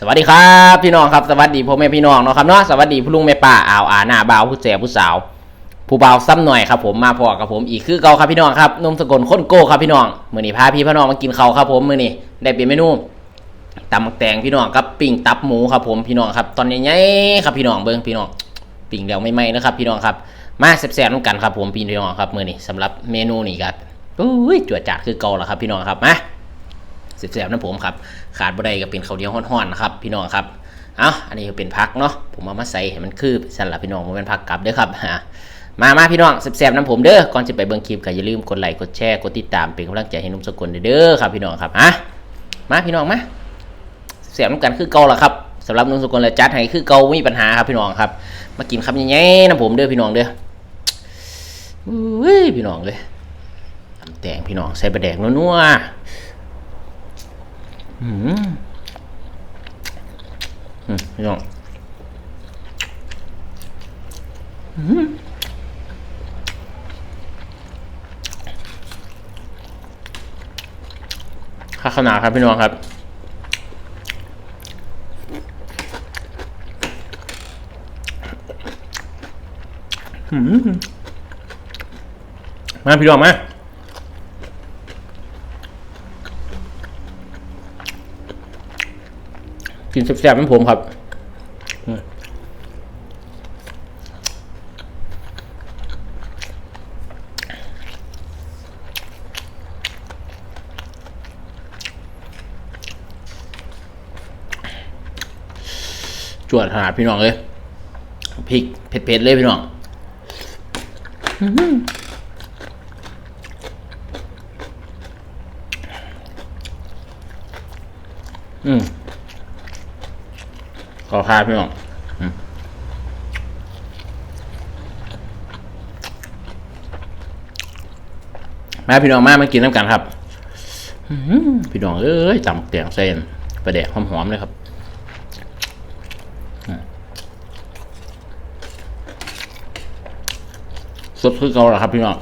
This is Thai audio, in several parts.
สวัสดีครับพี่น้องครับสวัสดีพ่อแม่พี่น้องเนาะครับเนาะสวัสดีผู้ลุงแม่ป้าอ่าวอาหน้าบ่าวผู้แสบผู้สาว ผู้บ่าวซ้ำหน่อยครับผมมาพอกับผมอีกคือเก่าครับพี่น้องครับนมสกลข้นโก้ครับพี่น้องมื้อนี้พาพี่พี่น้องมากินข้าวครับผมมื้อนี้ได้เป็นเมนูตำมักแตงพี่น้องครับปิ้งตับหมูครับผมพี่น้องครับตอนใหญ่ๆครับพี่น้องเบิ่งพี่น้องปิ้งแล้วไม่ไหม้นะครับพี่น้องครับมาแซ่บๆน้ำกันครับผมพี่น้องครับมื้อนี้สำหรับเมนูนี้ครับอุ้ยจวดจ้าดคือเก่าแล้วครับพี่น้องครับมา เสียบๆนะผมครับ ขาดบ่ได้ก็เป็นข้าวเหนียวห้อนๆนะครับพี่น้องครับเอาอันนี้เป็นพักเนาะผมเอามาใส่ให้มันคืบสั่นละพี่น้องมันเป็นพักกลับเด้อครับมามาพี่น้องเสียบๆน้ำผมเด้อก่อนจะไปเบิ่งคลิปก็อย่าลืมกดไลค์กดแชร์กดติดตามเป็นกำลังใจให้นุ่มสกุลเด้อครับพี่น้องครับฮะมาพี่น้องมาเสียบน้ำกันคือเก่าละครับสำหรับนุ่มสกุลและจัดให้คือเก่าไม่มีปัญหาครับพี่น้องครับ มากินคำใหญ่ๆนะผมเด้อพี่น้องเด้ออุ้ยพี่น้องเลยตำแตงพี่น้องใส่ปลาแดกนัวๆ อืมอืมพี่น้องอืมข้าขนาดครับพี่น้องครับอืมมาพี่น้องมา กินแซ่บๆเป็นผมครับอืมจวดขนาดพี่น้องเลยพริกเผ็ดๆเลยพี่น้องอื้อหืออืมข อพาพี่น้องอืมาพี่น้องมามากินน้ำกันครับพี่น้องเอ้ยจำเตียงเส้นประแดกหอมๆเลยครับอืมสดคือเก่าแล้วครับพี่น้อง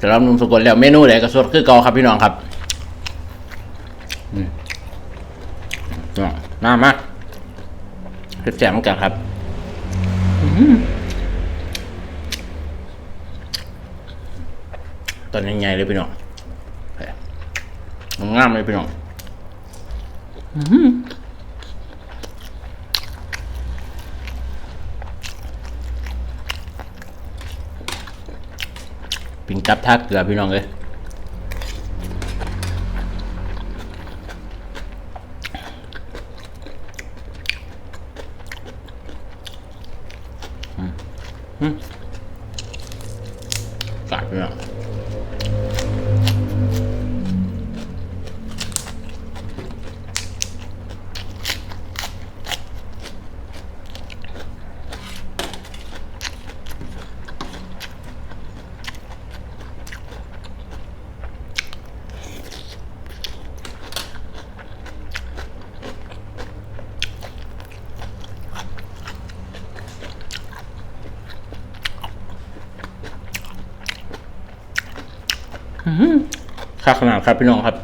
สำหรับนุ่มสกุลแล้วเมนูไหนก็สดคือเก่าครับพี่น้องครับอืมพี่น้องมามาแซ่บๆเหมือนกันครับตอนใหญ่ๆเลยพี่น้องงามเลยพี่น้อง อื้อ ปิงจับทักเกลือพี่น้องเลย ค่าขนาดครับพี่น้องครับ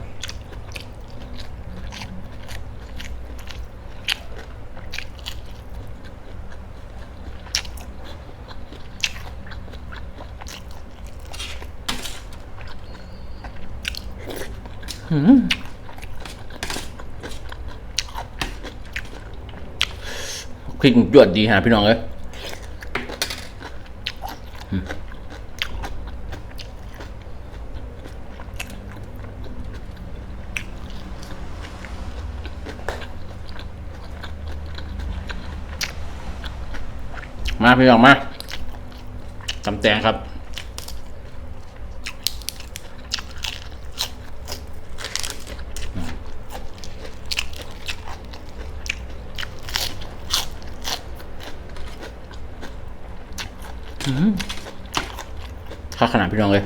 อืมพริกจวดดีฮะพี่น้องเอ้ย พี่น้องมาตำแตงครับข้าวขนาดพี่น้องเลย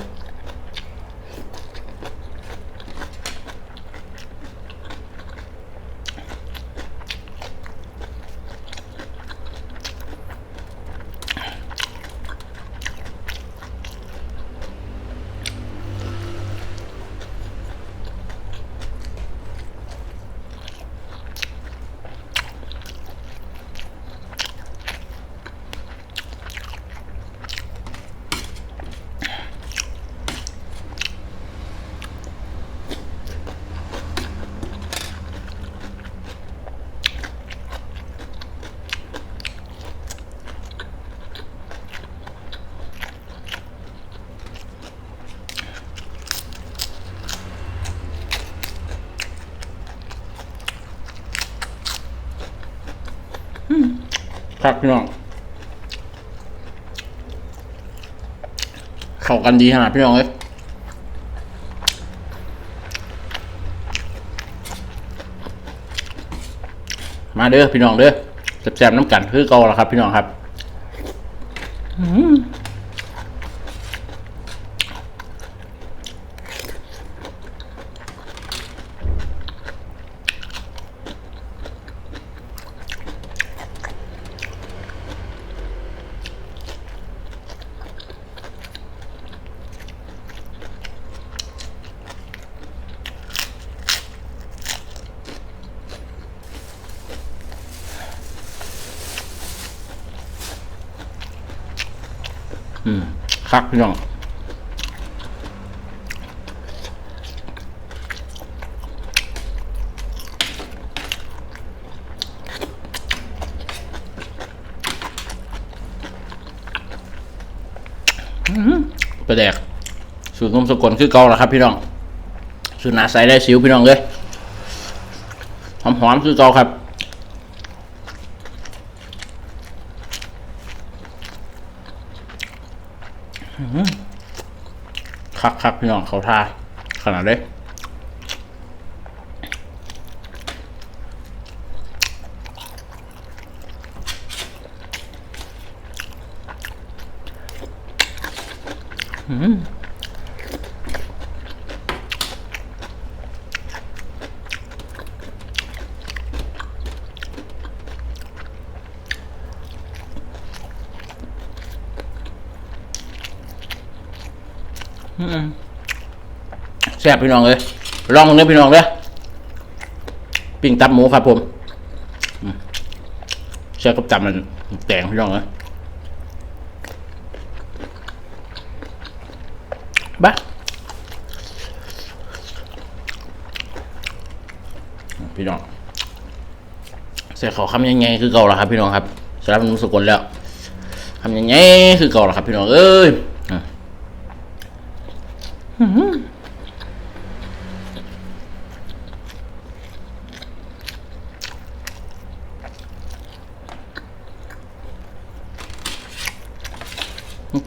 ครับพี่น้องเข้ากันดีขนาดพี่น้องเลยมาเด้อพี่น้องเด้อแซ่บๆน้ำกันคือเก่าแล้วครับ พี่น้องครับ อืม อืมครับพี่น้องไปแดกสูตรนมสกลคือเก่าแล้วครับพี่น้องสูตรหนาใสได้สิวพี่น้องเลยหอมๆคือเก่าครับ คักคักพี่น้องเขาท่าขนาดเลยอืม แซ่บพี่น้องเลยลองเนื้อพี่น้องเลยปิ้งตับหมูครับผมแซ่บกับจับมันแตงพี่น้องเลยบ้าพี่น้องเสียเขาคำยังไงคือเก่าแล้วครับ พี่น้องครับสำหรับนุสกุลแล้วคำยังไงคือเก่าแล้วครับ พี่น้องเอ้ย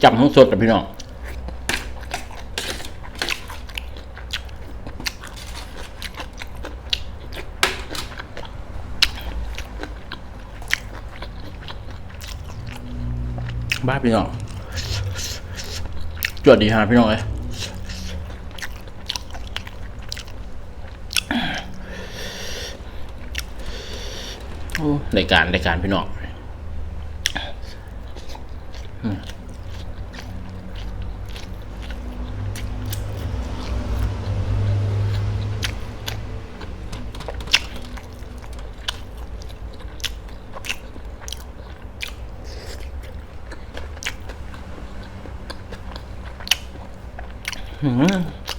จำทั้งสดกับพี่น้องบ้าพี่น้องจวดดีฮะพี่น้องเลยรายการรายการพี่น้อง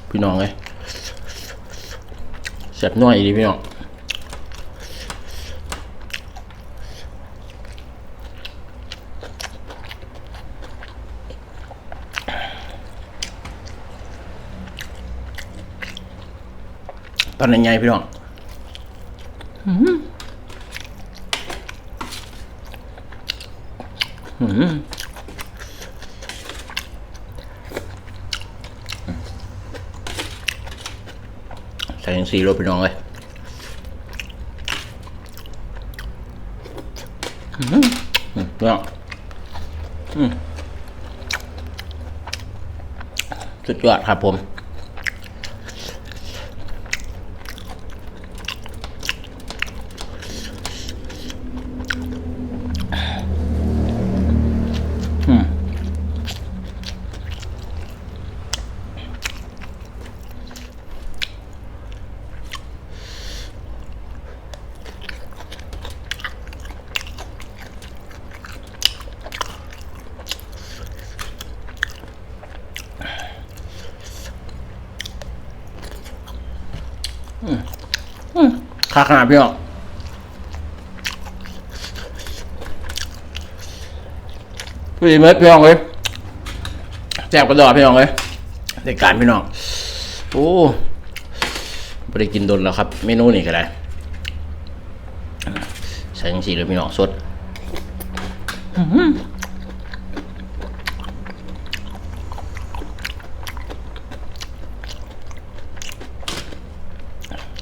พี่น้องเลยแซ่บน้อยดีพี่น้องตอนใหญ่ๆพี่น้องอื้อ หืออื้อหือใส่ยังสีรถไปน้องเลยอืมอืมพี่น้องอืมสุดยอดครับผม คาขนาดพี่น้องพี่เมดพี่น้องเลยแจบกระดอพี่น้องเลยในการพี่น้องโอ้ไม่ได้กินโดนแล้วครับ เมนูนี้ก็ได้ใส่ยังสีเลยพี่น้องสด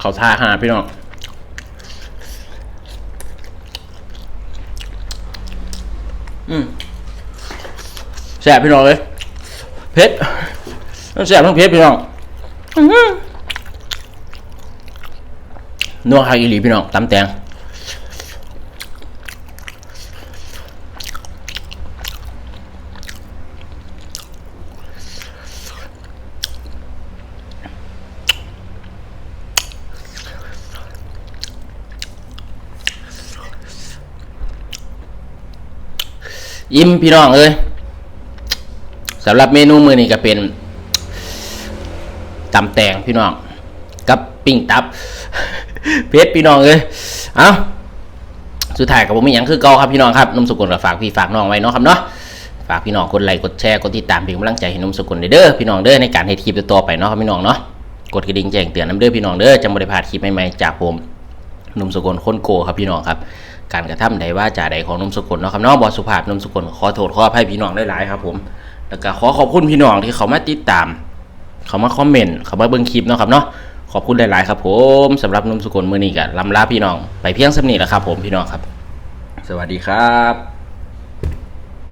เขาท่าหาพี่น้องอืมแสบพี่น้องเลยเผ็ดต้องแสบต้องเผ็ดพี่น้องนัวคาอีหลีพี่น้องตำแตง ยิ้มพี่น้องเอ้ยสำหรับเมนูมือนี้ก็เป็นตำแตงพี่น้อง กับปิ้งตับ เพชรพี่น้องเอ้ยเอาสุดท้ายกับผมมีอย่างคือเก่าครับพี่น้องครับนมสกุลกับฝากพี่ฝากน้องไว้เนาะครับเนาะฝากพี่น้องกดไลค์กดแชร์กดติดตามเป็นกำลังใจให้นมสกุลเด้อพี่น้องเด้อในการให้คลิปต่อไปเนาะครับพี่น้องเนาะกดกระดิ่งแจ้งเตือนน้ำเด้อพี่น้องเด้อจะไม่ได้พาดคลิปใหม่ๆจากผมนุ่มสกุลค้นโกครับพี่น้องครับ การกระทำใดว่าจ่าใดของนุ่มสกลเนาะครับเนอกบอสุภาพนุ่มสกลขอโทษขออภัยพี่น้องได้หลายๆครับ ผม แล้วก็ขอขอบคุณพี่น้องที่เขามาติดตาม เขามาคอมเมนต์เขามาเบิ่งคลิปเนาะครับเนาะขอบคุณหลายๆครับ ผมสำหรับนุ่มสกลมือนี้กันลำลาพี่น้องไปเพียงสำนีแล้วครับ ผมพี่น้องครับ สวัสดีครับ